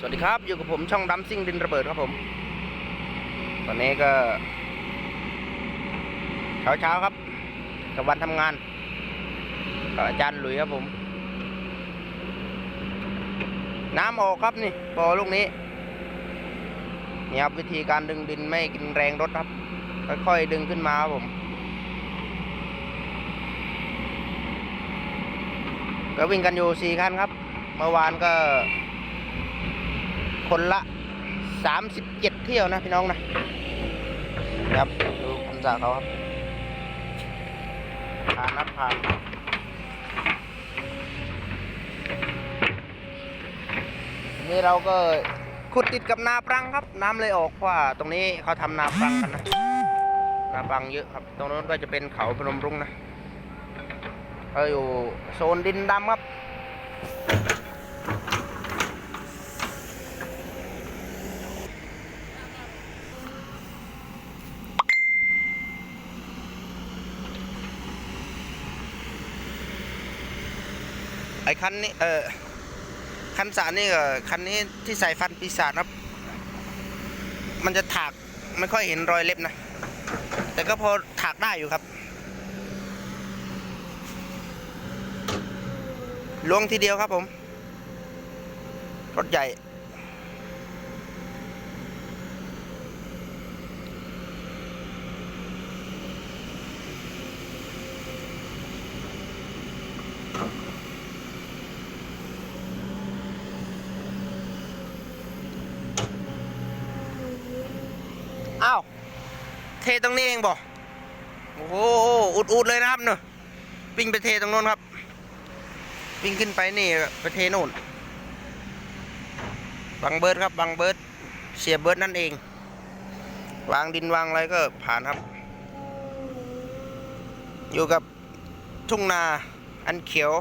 สวัสดีครับ อยู่กับผมช่องดัมซิ่งดินระเบิดครับผม ตอนนี้ก็ เช้าเช้าครับ กับวันทำงานกับอาจารย์หลุยครับผม น้ำออกครับนี่บ่อลูกนี้นี่ครับวิธีการดึงดินไม่กินแรงรถครับ ค่อยๆดึงขึ้นมาครับผมก็วิ่งกันอยู่สี่คันครับ เมื่อวานก็ คนละสามสิบเจ็ดเที่ยวนะพี่น้องนะครับดูคำสั่งเขาครับผ่านนับผ่านนี่เราก็ขุดติดกับนาปรังครับ น้ำเลยออกว่าตรงนี้เขาทำนาปรังกันนะนาปรังเยอะครับ ตรงนู้นก็จะเป็นเขาพนมรุ้งนะเราอยู่โซนดินดำครับ ไอ้คันนี้เออคันสารนี่ก็คันนี้ที่ใส่ฟันปีศาจนะมันจะถากไม่ค่อยเห็นรอยเล็บนะ แต่ก็พอถากได้อยู่ครับลวงทีเดียวครับผม รถใหญ่ อ้าว เทตรงนี้เองบ่โอ้โหอุดๆเลยนะครับเนอะวิ่งไปเทตรงโน้นครับ วิ่งขึ้นไปนี่ไปเทโน่นบังเบิร์ดครับบังเบิร์ดเสียเบิร์ดนั่นเอง วางดินวางอะไรก็ผ่านครับ อยู่กับทุ่งนาอันเขียว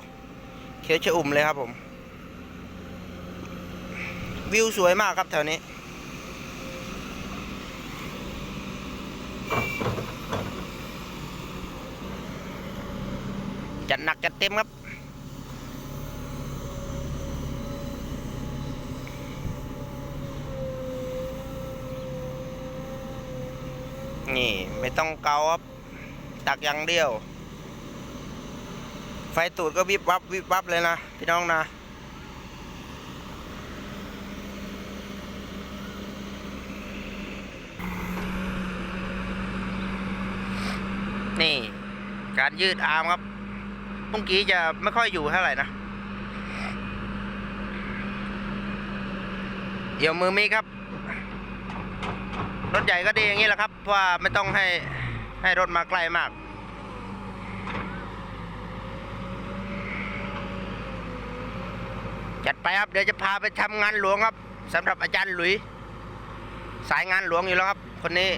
เขียวชะอุ่มเลยครับผม วิวสวยมากครับแถวนี้ จัดหนักจัดเต็มครับ นี่ไม่ต้องเกาครับ ตักอย่างเดียว ไฟตูดก็วิบวับวิบวับเลยนะ พี่น้องนะนี่ การยืดอาร์มครับ เมื่อกี้จะไม่ค่อยอยู่เท่าไหร่นะ เดี๋ยวมือมีครับ รถใหญ่ก็ดีอย่างนี้แหละครับ เพราะว่าไม่ต้องให้ให้รถมาใกล้มากจัดไปครับ เดี๋ยวจะพาไปทำงานหลวงครับสำหรับอาจารย์หลุย สายงานหลวงอยู่แล้วครับ คนนี้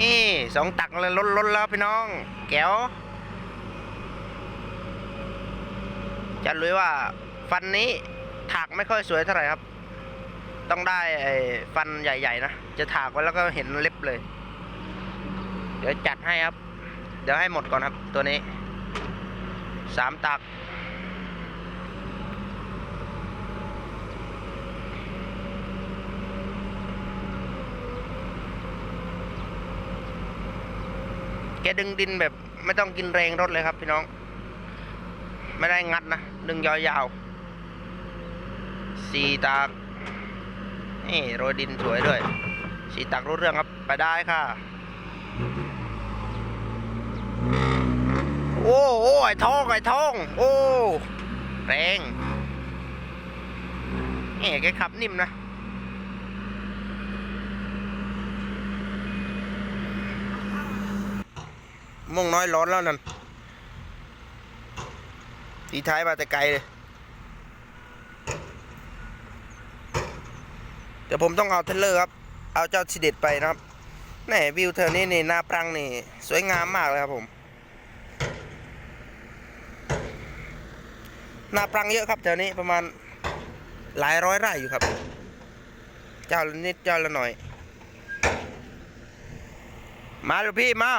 นี่สองตักเลยล้นล้นแล้วพี่น้อง แก้วจะรู้ว่าฟันนี้ถากไม่ค่อยสวยเท่าไหร่ครับ ต้องได้ไอ้ฟันใหญ่ๆนะ จะถากไว้แล้วก็เห็นเล็บเลย เดี๋ยวจัดให้ครับ เดี๋ยวให้หมดก่อนครับตัวนี้สามตัก แกดึงดินแบบไม่ต้องกินแรงรถเลยครับพี่น้อง ไม่ได้งัดนะ ดึงยาวๆสีตักนี่โรยดินสวยด้วย สีตักรู้เรื่องครับ ไปได้ค่ะ โอ้โอ้ไอ้ทองไอ้ทอง โอ้ แรงนี่แกขับนิ่มนะ ม่วงน้อยร้อนแล้วนั่นตีท้ายมาแต่ไกลเลยเดี๋ยวผมต้องเอาเทเลอร์ครับ เอาเจ้าชิเด็ดไปนะครับแหนวิวเธอนี่นี่หน้าปรังนี่ สวยงามมากเลยครับผม หน้าปรังเยอะครับแถวนี้ประมาณหลายร้อยไร่อยู่ครับ เจ้าละนิดเจ้าละหน่อย มาลูกพี่มา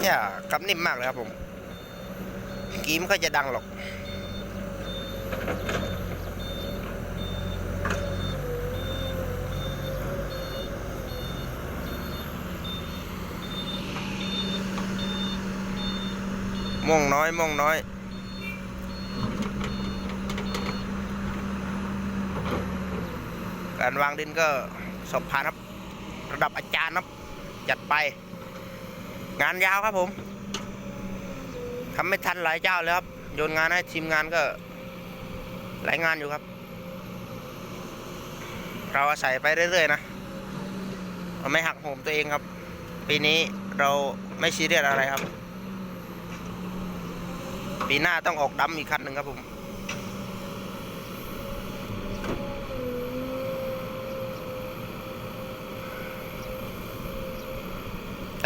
เนี่ยกับนิ่มมากเลยครับผมกีมก็จะดังหรอก ม่งน้อย ม่งน้อย การวางดินก็สอบผ่านครับ ระดับอาจารย์ครับ จัดไป งานยาวครับผมทำไม่ทันหลายเจ้าเลยครับ โยนงานให้ทีมงานก็ หลายงานอยู่ครับ เราอาศัยไปเรื่อยๆนะเราไม่หักโหมตัวเองครับ ปีนี้เราไม่ซีเรียสอะไรครับ ปีหน้าต้องออกดำอีกคันหนึ่งครับผม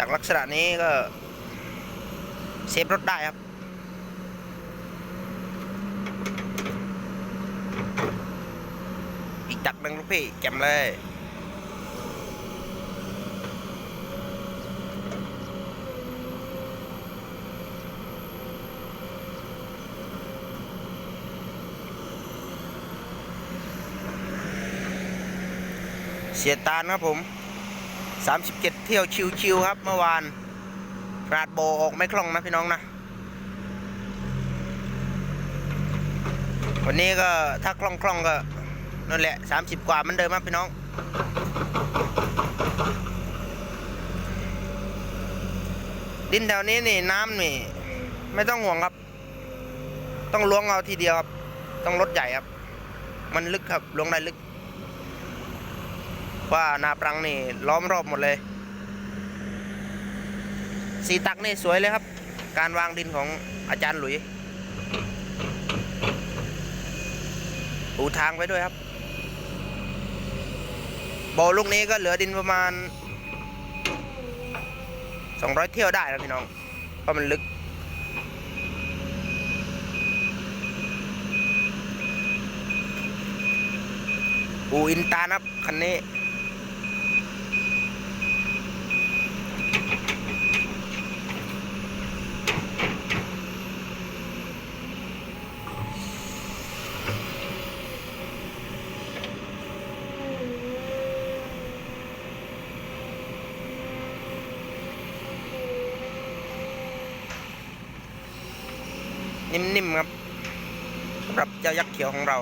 จากลักษณะนี้ก็เซฟรถได้ครับ อีกดักหนึ่งลูกพี่แจมเลยเสียตาลครับผม 37 เที่ยวชิวๆครับ เมื่อวานราดโบออกไม่คล่องนะพี่น้องนะ วันนี้ก็ถ้าคล่องๆก็นั่นแหละ 30 กว่ามันเดิมครับพี่น้อง ดินแถวนี้นี่น้ำนี่ ไม่ต้องห่วงครับ ต้องล้วงเอาทีเดียวครับ ต้องรถใหญ่ครับ มันลึกครับล้วงได้ลึก ว่านาปรังนี่ล้อมรอบหมดเลย สีตักนี่สวยเลยครับ การวางดินของอาจารย์หลุยปูทางไปด้วยครับโบลูกนี้ก็เหลือดินประมาณ 200 เที่ยวได้แล้วพี่น้องเพราะมันลึก ปูอินตานะครับคันนี้ นิ่มๆครับสำหรับเจ้ายักษ์เขียวของเรา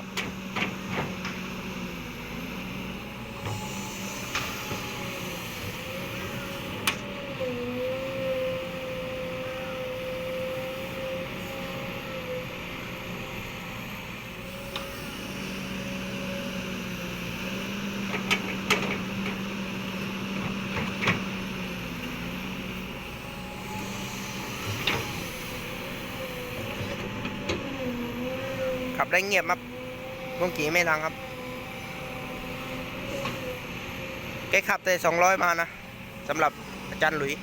ขับได้เงียบครับลุงกีไม่ดังครับ แกขับแต่สองร้อยมานะสำหรับอาจารย์หลุย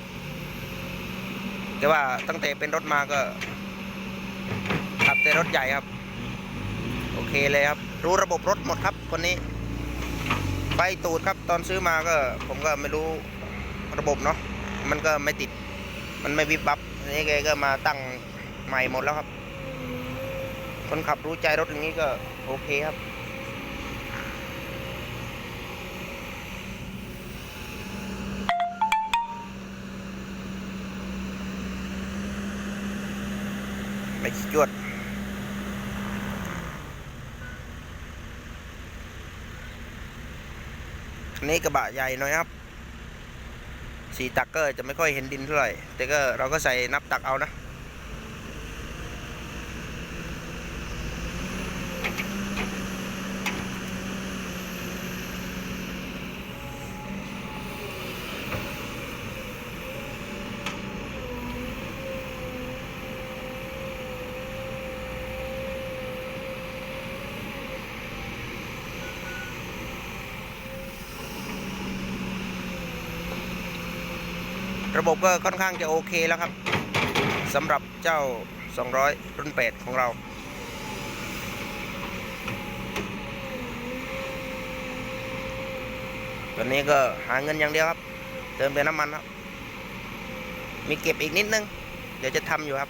แต่ว่าตั้งแต่เป็นรถมาก็ ขับแต่รถใหญ่ครับ โอเคเลยครับ รู้ระบบรถหมดครับคนนี้ ไฟตูดครับ ตอนซื้อมาก็ ผมก็ไม่รู้ระบบเนาะมันก็ไม่ติด มันไม่วิบวับอันนี้แกก็มาตั้งใหม่หมดแล้วครับ คนขับรู้ใจรถอย่างนี้ก็โอเคครับ ไม่จวดคันนี้กระบะใหญ่หน่อยครับสีตักก็จะไม่ค่อยเห็นดินเท่าไหร่ แต่ก็เราก็ใส่นับตักเอานะ ระบบก็ค่อนข้างจะโอเคแล้วครับสำหรับเจ้า 200 รุ่น 8 ของเรา ตอนนี้ก็หาเงินอย่างเดียวครับ เติมแต่น้ำมันครับ มีเก็บอีกนิดนึง เดี๋ยวจะทำอยู่ครับ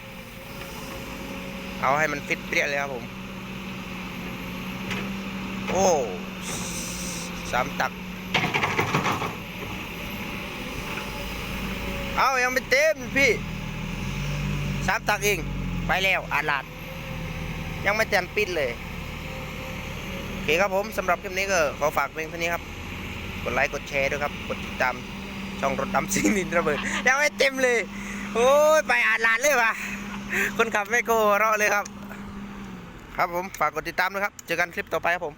เอาให้มันฟิตเปรี้ยเลยครับผม โอ้สามตัก เอายังไม่เต็มพี่สามตักเองไปแล้วอาลาด ยังไม่เต็มปิดเลย โอเคครับผมสำหรับคลิปนี้ก็ขอฝากเพียงเท่านี้ครับ กดไลค์กดแชร์ด้วยครับ กดติดตามช่องรถดำซิงนินระเบิดยังไม่เต็มเลย โอ้ยไปอาลาดเลยว่ะคนขับไม่โกเราะเลยครับ ครับผมฝากกดติดตามด้วยครับ เจอกันคลิปต่อไปครับผม